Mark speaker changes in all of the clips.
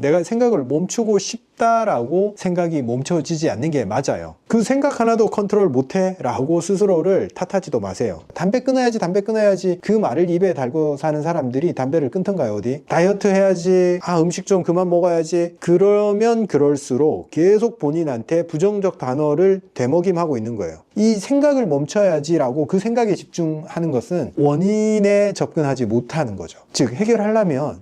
Speaker 1: 내가 생각을 멈추고 싶다라고 생각이 멈춰지지 않는 게 맞아요. 그 생각 하나도 컨트롤 못해 라고 스스로를 탓하지도 마세요. 담배 끊어야지, 담배 끊어야지 그 말을 입에 달고 사는 사람들이 담배를 끊던가요, 어디? 다이어트 해야지, 아, 음식 좀 그만 먹어야지. 그러면 그럴수록 계속 본인한테 부정적 단어를 되먹임하고 있는 거예요. 이 생각을 멈춰야지 라고 그 생각에 집중하는 것은 원인에 접근하지 못하는 거죠. 즉, 해결하려면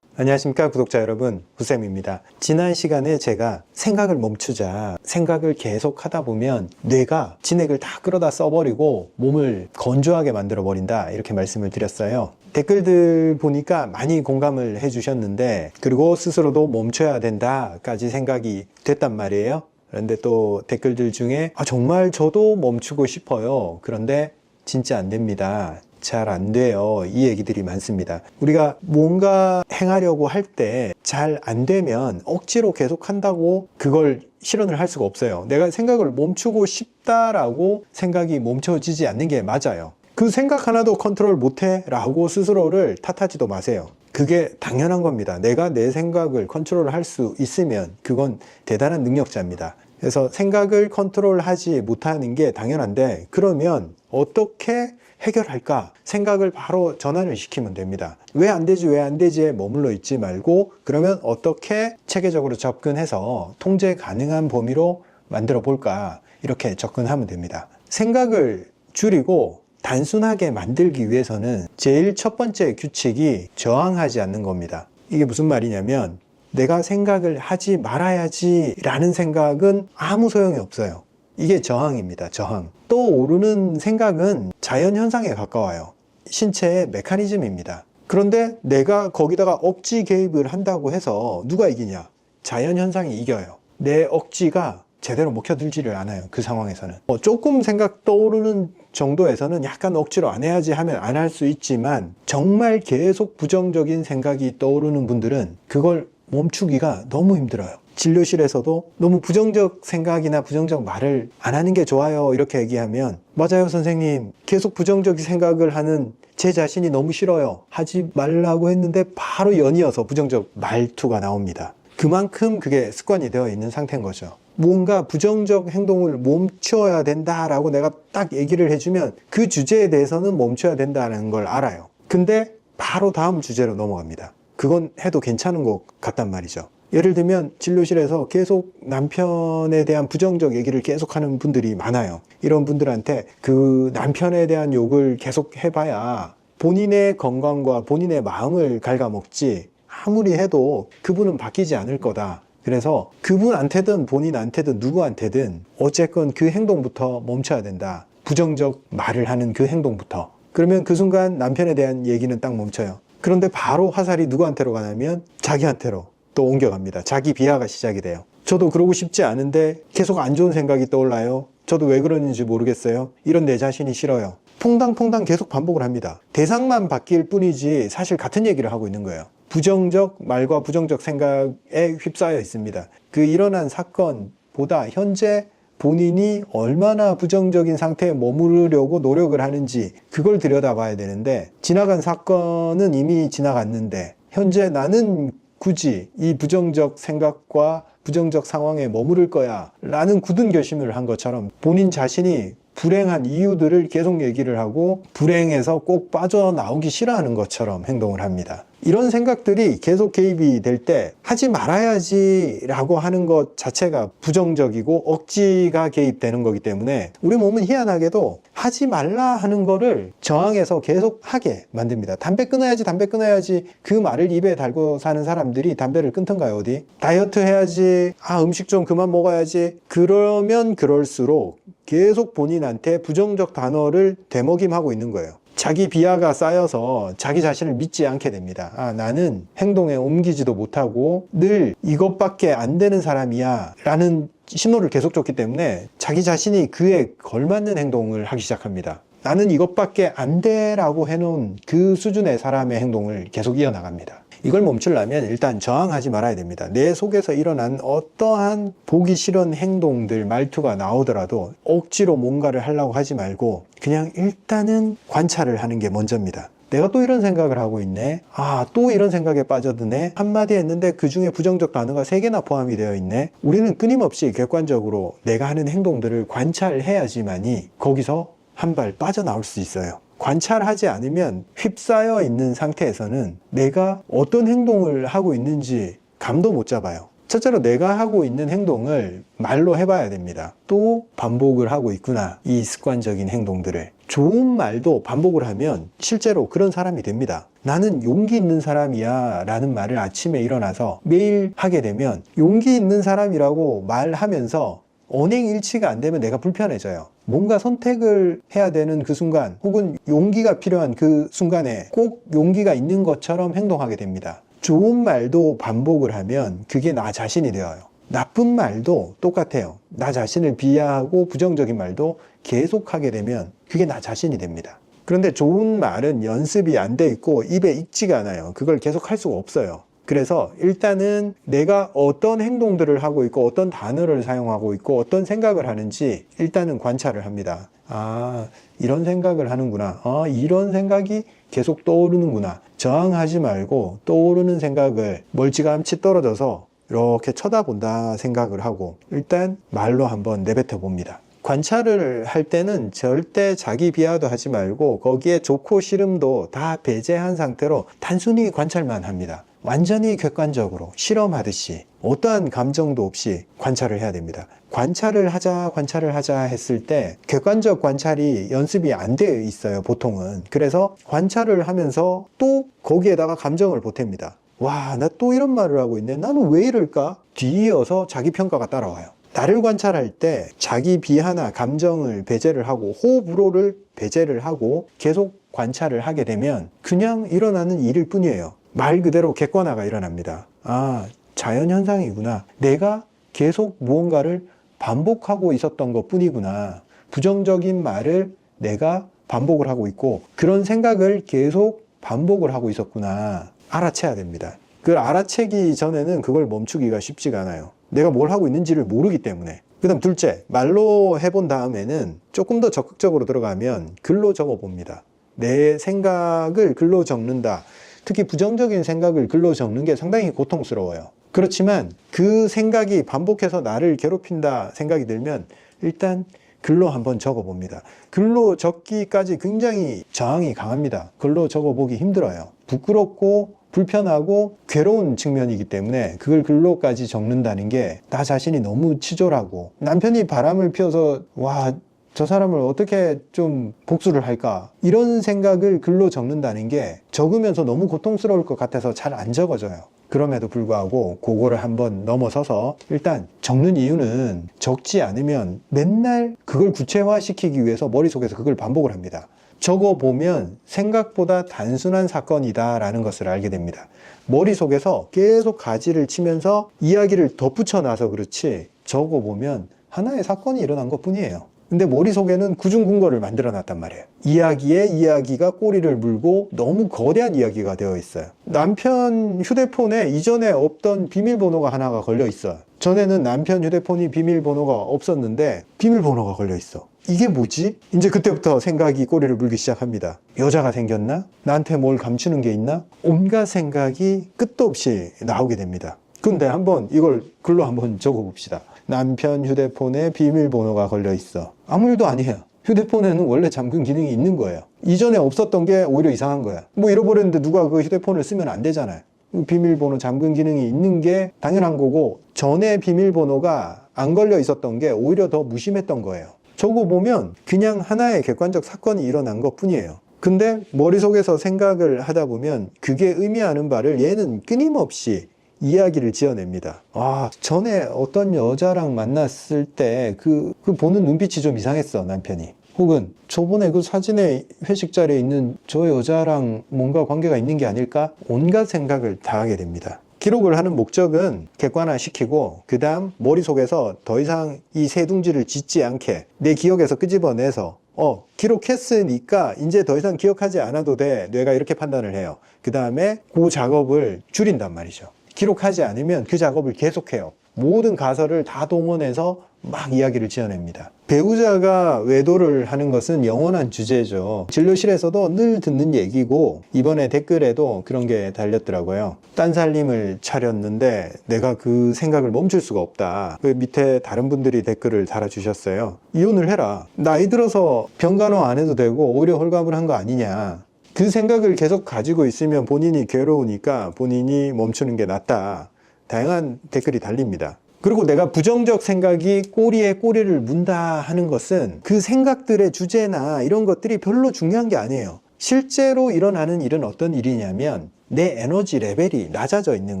Speaker 1: 안녕하십니까 구독자 여러분. 후쌤입니다. 지난 시간에 제가 생각을 멈추자 생각을 계속 하다 보면 뇌가 진액을 다 끌어다 써버리고 몸을 건조하게 만들어 버린다 이렇게 말씀을 드렸어요. 댓글들 보니까 많이 공감을 해 주셨는데 그리고 스스로도 멈춰야 된다 까지 생각이 됐단 말이에요. 그런데 또 댓글들 중에 아, 정말 저도 멈추고 싶어요. 그런데 진짜 안 됩니다 잘 안 돼요. 이 얘기들이 많습니다. 우리가 뭔가 행하려고 할 때 잘 안 되면 억지로 계속 한다고 그걸 실현을 할 수가 없어요. 내가 생각을 멈추고 싶다라고 생각이 멈춰지지 않는 게 맞아요. 그 생각 하나도 컨트롤 못해 라고 스스로를 탓하지도 마세요. 그게 당연한 겁니다. 내가 내 생각을 컨트롤 할 수 있으면 그건 대단한 능력자입니다. 그래서 생각을 컨트롤 하지 못하는 게 당연한데 그러면 어떻게 해결할까? 생각을 바로 전환을 시키면 됩니다. 왜 안 되지, 왜 안 되지에 머물러 있지 말고, 그러면 어떻게 체계적으로 접근해서 통제 가능한 범위로 만들어 볼까? 이렇게 접근하면 됩니다. 생각을 줄이고 단순하게 만들기 위해서는 제일 첫 번째 규칙이 저항하지 않는 겁니다. 이게 무슨 말이냐면, 내가 생각을 하지 말아야지 라는 생각은 아무 소용이 없어요. 이게 저항입니다. 저항. 또 오르는 생각은 자연 현상에 가까워요. 신체의 메커니즘입니다. 그런데 내가 거기다가 억지 개입을 한다고 해서 누가 이기냐? 자연 현상이 이겨요. 내 억지가 제대로 먹혀들지를 않아요. 그 상황에서는. 뭐 조금 생각 떠오르는 정도에서는 약간 억지로 안 해야지 하면 안 할 수 있지만 정말 계속 부정적인 생각이 떠오르는 분들은 그걸 멈추기가 너무 힘들어요. 진료실에서도 너무 부정적 생각이나 부정적 말을 안 하는 게 좋아요. 이렇게 얘기하면 맞아요, 선생님. 계속 부정적인 생각을 하는 제 자신이 너무 싫어요. 하지 말라고 했는데 바로 연이어서 부정적 말투가 나옵니다. 그만큼 그게 습관이 되어 있는 상태인 거죠. 뭔가 부정적 행동을 멈춰야 된다라고 내가 딱 얘기를 해주면 그 주제에 대해서는 멈춰야 된다는 걸 알아요. 근데 바로 다음 주제로 넘어갑니다. 그건 해도 괜찮은 것 같단 말이죠. 예를 들면 진료실에서 계속 남편에 대한 부정적 얘기를 계속 하는 분들이 많아요. 이런 분들한테 그 남편에 대한 욕을 계속 해봐야 본인의 건강과 본인의 마음을 갉아먹지 아무리 해도 그분은 바뀌지 않을 거다. 그래서 그분한테든 본인한테든 누구한테든 어쨌건 그 행동부터 멈춰야 된다. 부정적 말을 하는 그 행동부터. 그러면 그 순간 남편에 대한 얘기는 딱 멈춰요. 그런데 바로 화살이 누구한테로 가냐면 자기한테로 또 옮겨갑니다. 자기 비하가 시작이 돼요. 저도 그러고 싶지 않은데 계속 안 좋은 생각이 떠올라요. 저도 왜 그러는지 모르겠어요. 이런 내 자신이 싫어요. 퐁당퐁당 계속 반복을 합니다. 대상만 바뀔 뿐이지 사실 같은 얘기를 하고 있는 거예요. 부정적 말과 부정적 생각에 휩싸여 있습니다. 그 일어난 사건보다 현재 본인이 얼마나 부정적인 상태에 머무르려고 노력을 하는지 그걸 들여다봐야 되는데 지나간 사건은 이미 지나갔는데 현재 나는 굳이 이 부정적 생각과 부정적 상황에 머무를 거야 라는 굳은 결심을 한 것처럼 본인 자신이 불행한 이유들을 계속 얘기를 하고 불행에서 꼭 빠져나오기 싫어하는 것처럼 행동을 합니다. 이런 생각들이 계속 개입이 될 때 하지 말아야지 라고 하는 것 자체가 부정적이고 억지가 개입되는 거기 때문에 우리 몸은 희한하게도 하지 말라 하는 거를 저항해서 계속 하게 만듭니다. 담배 끊어야지, 담배 끊어야지 그 말을 입에 달고 사는 사람들이 담배를 끊던가요, 어디? 다이어트 해야지, 아, 음식 좀 그만 먹어야지. 그러면 그럴수록 계속 본인한테 부정적 단어를 되먹임하고 있는 거예요. 자기 비하가 쌓여서 자기 자신을 믿지 않게 됩니다. 아, 나는 행동에 옮기지도 못하고 늘 이것밖에 안 되는 사람이야. 라는 신호를 계속 줬기 때문에 자기 자신이 그에 걸맞는 행동을 하기 시작합니다. 나는 이것밖에 안 돼라고 해놓은 그 수준의 사람의 행동을 계속 이어나갑니다. 이걸 멈추려면 일단 저항하지 말아야 됩니다. 내 속에서 일어난 어떠한 보기 싫은 행동들, 말투가 나오더라도 억지로 뭔가를 하려고 하지 말고 그냥 일단은 관찰을 하는 게 먼저입니다. 내가 또 이런 생각을 하고 있네. 아, 또 이런 생각에 빠져드네. 한마디 했는데 그 중에 부정적 단어가 세 개나 포함이 되어 있네. 우리는 끊임없이 객관적으로 내가 하는 행동들을 관찰해야지만이 거기서 한 발 빠져나올 수 있어요. 관찰하지 않으면 휩싸여 있는 상태에서는 내가 어떤 행동을 하고 있는지 감도 못 잡아요. 첫째로 내가 하고 있는 행동을 말로 해봐야 됩니다. 또 반복을 하고 있구나. 이 습관적인 행동들을. 좋은 말도 반복을 하면 실제로 그런 사람이 됩니다. 나는 용기 있는 사람이야 라는 말을 아침에 일어나서 매일 하게 되면 용기 있는 사람이라고 말하면서 언행 일치가 안 되면 내가 불편해져요. 뭔가 선택을 해야 되는 그 순간 혹은 용기가 필요한 그 순간에 꼭 용기가 있는 것처럼 행동하게 됩니다. 좋은 말도 반복을 하면 그게 나 자신이 되어요. 나쁜 말도 똑같아요. 나 자신을 비하하고 부정적인 말도 계속하게 되면 그게 나 자신이 됩니다. 그런데 좋은 말은 연습이 안 돼 있고 입에 익지가 않아요. 그걸 계속 할 수가 없어요. 그래서 일단은 내가 어떤 행동들을 하고 있고 어떤 단어를 사용하고 있고 어떤 생각을 하는지 일단은 관찰을 합니다. 아, 이런 생각을 하는구나. 아, 이런 생각이 계속 떠오르는구나. 저항하지 말고 떠오르는 생각을 멀찌감치 떨어져서 이렇게 쳐다본다 생각을 하고 일단 말로 한번 내뱉어 봅니다. 관찰을 할 때는 절대 자기 비하도 하지 말고 거기에 좋고 싫음도 다 배제한 상태로 단순히 관찰만 합니다. 완전히 객관적으로 실험하듯이 어떠한 감정도 없이 관찰을 해야 됩니다. 관찰을 하자, 관찰을 하자 했을 때 객관적 관찰이 연습이 안 되어 있어요, 보통은. 그래서 관찰을 하면서 또 거기에다가 감정을 보탭니다. 와, 나 또 이런 말을 하고 있네. 나는 왜 이럴까? 뒤이어서 자기 평가가 따라와요. 나를 관찰할 때 자기 비하나 감정을 배제를 하고 호불호를 배제를 하고 계속 관찰을 하게 되면 그냥 일어나는 일일 뿐이에요. 말 그대로 객관화가 일어납니다. 아, 자연현상이구나. 내가 계속 무언가를 반복하고 있었던 것 뿐이구나. 부정적인 말을 내가 반복을 하고 있고 그런 생각을 계속 반복을 하고 있었구나. 알아채야 됩니다. 그걸 알아채기 전에는 그걸 멈추기가 쉽지가 않아요. 내가 뭘 하고 있는지를 모르기 때문에. 그 다음 둘째, 말로 해본 다음에는 조금 더 적극적으로 들어가면 글로 적어 봅니다. 내 생각을 글로 적는다. 특히 부정적인 생각을 글로 적는 게 상당히 고통스러워요. 그렇지만 그 생각이 반복해서 나를 괴롭힌다 생각이 들면 일단 글로 한번 적어 봅니다. 글로 적기까지 굉장히 저항이 강합니다. 글로 적어 보기 힘들어요. 부끄럽고 불편하고 괴로운 측면이기 때문에 그걸 글로까지 적는다는 게 나 자신이 너무 치졸하고 남편이 바람을 피워서 와, 저 사람을 어떻게 좀 복수를 할까? 이런 생각을 글로 적는다는 게 적으면서 너무 고통스러울 것 같아서 잘 안 적어져요. 그럼에도 불구하고 그거를 한번 넘어서서 일단 적는 이유는 적지 않으면 맨날 그걸 구체화시키기 위해서 머릿속에서 그걸 반복을 합니다. 적어 보면 생각보다 단순한 사건이다 라는 것을 알게 됩니다. 머릿속에서 계속 가지를 치면서 이야기를 덧붙여 놔서 그렇지 적어 보면 하나의 사건이 일어난 것 뿐이에요. 근데 머릿속에는 구중궁궐을 만들어 놨단 말이에요. 이야기에 이야기가 꼬리를 물고 너무 거대한 이야기가 되어 있어요. 남편 휴대폰에 이전에 없던 비밀번호가 하나가 걸려 있어요. 전에는 남편 휴대폰이 비밀번호가 없었는데 비밀번호가 걸려 있어. 이게 뭐지? 이제 그때부터 생각이 꼬리를 물기 시작합니다. 여자가 생겼나? 나한테 뭘 감추는 게 있나? 온갖 생각이 끝도 없이 나오게 됩니다. 근데 한번 이걸 글로 한번 적어 봅시다. 남편 휴대폰에 비밀번호가 걸려 있어. 아무 일도 아니에요. 휴대폰에는 원래 잠금 기능이 있는 거예요. 이전에 없었던 게 오히려 이상한 거야. 뭐 잃어버렸는데 누가 그 휴대폰을 쓰면 안 되잖아요. 비밀번호 잠금 기능이 있는 게 당연한 거고 전에 비밀번호가 안 걸려 있었던 게 오히려 더 무심했던 거예요. 저거 보면 그냥 하나의 객관적 사건이 일어난 것 뿐이에요. 근데 머릿속에서 생각을 하다 보면 그게 의미하는 바를 얘는 끊임없이 이야기를 지어냅니다. 아, 전에 어떤 여자랑 만났을 때 그, 그 보는 눈빛이 좀 이상했어, 남편이. 혹은 저번에 그 사진에 회식 자리에 있는 저 여자랑 뭔가 관계가 있는 게 아닐까? 온갖 생각을 다 하게 됩니다. 기록을 하는 목적은 객관화시키고 그 다음 머릿속에서 더 이상 이 세둥지를 짓지 않게 내 기억에서 끄집어내서 어 기록했으니까 이제 더 이상 기억하지 않아도 돼 뇌가 이렇게 판단을 해요 그 다음에 그 작업을 줄인단 말이죠 기록하지 않으면 그 작업을 계속해요 모든 가설을 다 동원해서 막 이야기를 지어냅니다. 배우자가 외도를 하는 것은 영원한 주제죠. 진료실에서도 늘 듣는 얘기고 이번에 댓글에도 그런 게 달렸더라고요. 딴 살림을 차렸는데 내가 그 생각을 멈출 수가 없다. 그 밑에 다른 분들이 댓글을 달아주셨어요. 이혼을 해라. 나이 들어서 병간호 안 해도 되고 오히려 홀가분한 거 아니냐. 그 생각을 계속 가지고 있으면 본인이 괴로우니까 본인이 멈추는 게 낫다. 다양한 댓글이 달립니다. 그리고 내가 부정적 생각이 꼬리에 꼬리를 문다 하는 것은 그 생각들의 주제나 이런 것들이 별로 중요한 게 아니에요. 실제로 일어나는 일은 어떤 일이냐면 내 에너지 레벨이 낮아져 있는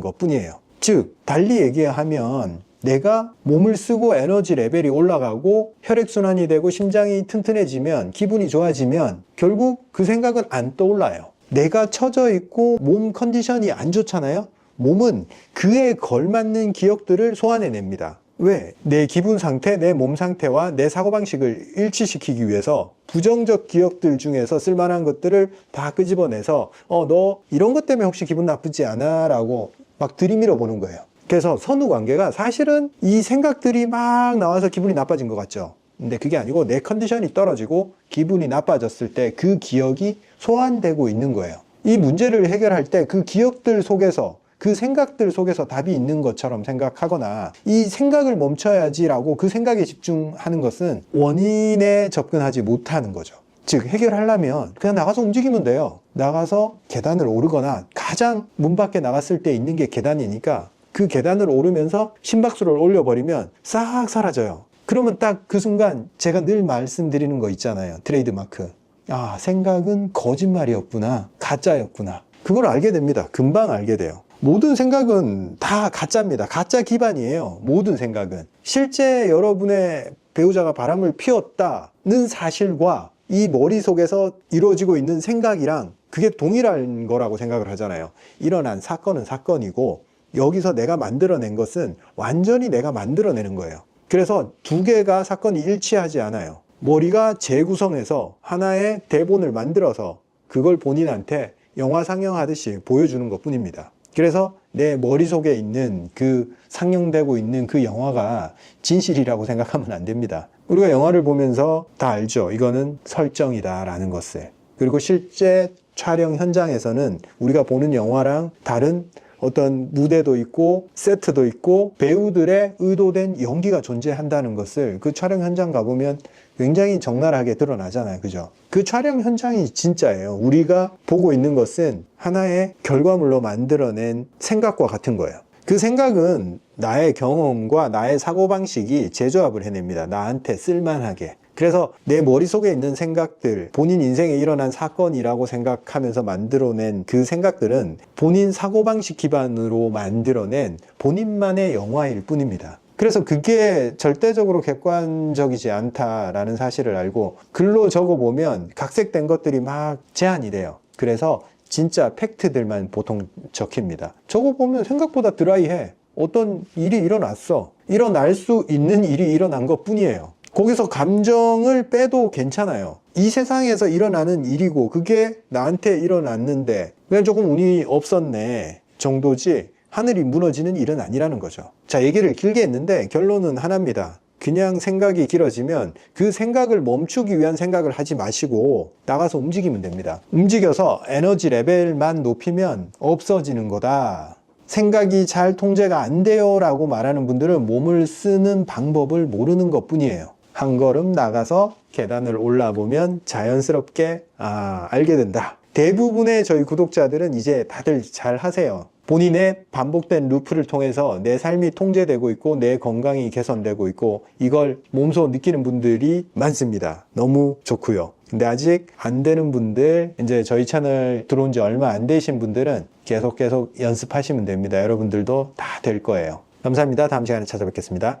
Speaker 1: 것 뿐이에요. 즉, 달리 얘기하면 내가 몸을 쓰고 에너지 레벨이 올라가고 혈액순환이 되고 심장이 튼튼해지면 기분이 좋아지면 결국 그 생각은 안 떠올라요. 내가 처져 있고 몸 컨디션이 안 좋잖아요. 몸은 그에 걸맞는 기억들을 소환해냅니다. 왜? 내 기분 상태, 내 몸 상태와 내 사고방식을 일치시키기 위해서 부정적 기억들 중에서 쓸만한 것들을 다 끄집어내서 어, 너 이런 것 때문에 혹시 기분 나쁘지 않아? 라고 막 들이밀어 보는 거예요. 그래서 선후 관계가 사실은 이 생각들이 막 나와서 기분이 나빠진 것 같죠. 근데 그게 아니고 내 컨디션이 떨어지고 기분이 나빠졌을 때 그 기억이 소환되고 있는 거예요. 이 문제를 해결할 때 그 기억들 속에서 그 생각들 속에서 답이 있는 것처럼 생각하거나 이 생각을 멈춰야지라고 그 생각에 집중하는 것은 원인에 접근하지 못하는 거죠. 즉 해결하려면 그냥 나가서 움직이면 돼요. 나가서 계단을 오르거나 가장 문 밖에 나갔을 때 있는 게 계단이니까 그 계단을 오르면서 심박수를 올려버리면 싹 사라져요. 그러면 딱 그 순간 제가 늘 말씀드리는 거 있잖아요. 트레이드 마크. 아, 생각은 거짓말이었구나. 가짜였구나. 그걸 알게 됩니다. 금방 알게 돼요. 모든 생각은 다 가짜입니다. 가짜 기반이에요. 모든 생각은. 실제 여러분의 배우자가 바람을 피웠다는 사실과 이 머릿속에서 이루어지고 있는 생각이랑 그게 동일한 거라고 생각을 하잖아요. 일어난 사건은 사건이고 여기서 내가 만들어낸 것은 완전히 내가 만들어내는 거예요. 그래서 두 개가 사건이 일치하지 않아요. 머리가 재구성해서 하나의 대본을 만들어서 그걸 본인한테 영화 상영하듯이 보여주는 것 뿐입니다. 그래서 내 머릿속에 있는 그 상영되고 있는 그 영화가 진실이라고 생각하면 안 됩니다. 우리가 영화를 보면서 다 알죠. 이거는 설정이다라는 것을. 그리고 실제 촬영 현장에서는 우리가 보는 영화랑 다른 어떤 무대도 있고 세트도 있고 배우들의 의도된 연기가 존재한다는 것을 그 촬영 현장 가보면 굉장히 적나라하게 드러나잖아요. 그죠? 그 촬영 현장이 진짜예요. 우리가 보고 있는 것은 하나의 결과물로 만들어낸 생각과 같은 거예요. 그 생각은 나의 경험과 나의 사고방식이 재조합을 해냅니다. 나한테 쓸만하게. 그래서 내 머릿속에 있는 생각들, 본인 인생에 일어난 사건이라고 생각하면서 만들어낸 그 생각들은 본인 사고방식 기반으로 만들어낸 본인만의 영화일 뿐입니다. 그래서 그게 절대적으로 객관적이지 않다라는 사실을 알고 글로 적어보면 각색된 것들이 막 제한이 돼요. 그래서 진짜 팩트들만 보통 적힙니다. 적어보면 생각보다 드라이해. 어떤 일이 일어났어. 일어날 수 있는 일이 일어난 것 뿐이에요. 거기서 감정을 빼도 괜찮아요. 이 세상에서 일어나는 일이고 그게 나한테 일어났는데 그냥 조금 운이 없었네 정도지 하늘이 무너지는 일은 아니라는 거죠. 자, 얘기를 길게 했는데 결론은 하나입니다. 그냥 생각이 길어지면 그 생각을 멈추기 위한 생각을 하지 마시고 나가서 움직이면 됩니다. 움직여서 에너지 레벨만 높이면 없어지는 거다. 생각이 잘 통제가 안 돼요 라고 말하는 분들은 몸을 쓰는 방법을 모르는 것 뿐이에요. 한 걸음 나가서 계단을 올라보면 자연스럽게 아, 알게 된다. 대부분의 저희 구독자들은 이제 다들 잘 하세요. 본인의 반복된 루프를 통해서 내 삶이 통제되고 있고 내 건강이 개선되고 있고 이걸 몸소 느끼는 분들이 많습니다. 너무 좋고요. 근데 아직 안 되는 분들, 이제 저희 채널 들어온 지 얼마 안 되신 분들은 계속 계속 연습하시면 됩니다. 여러분들도 다 될 거예요. 감사합니다. 다음 시간에 찾아뵙겠습니다.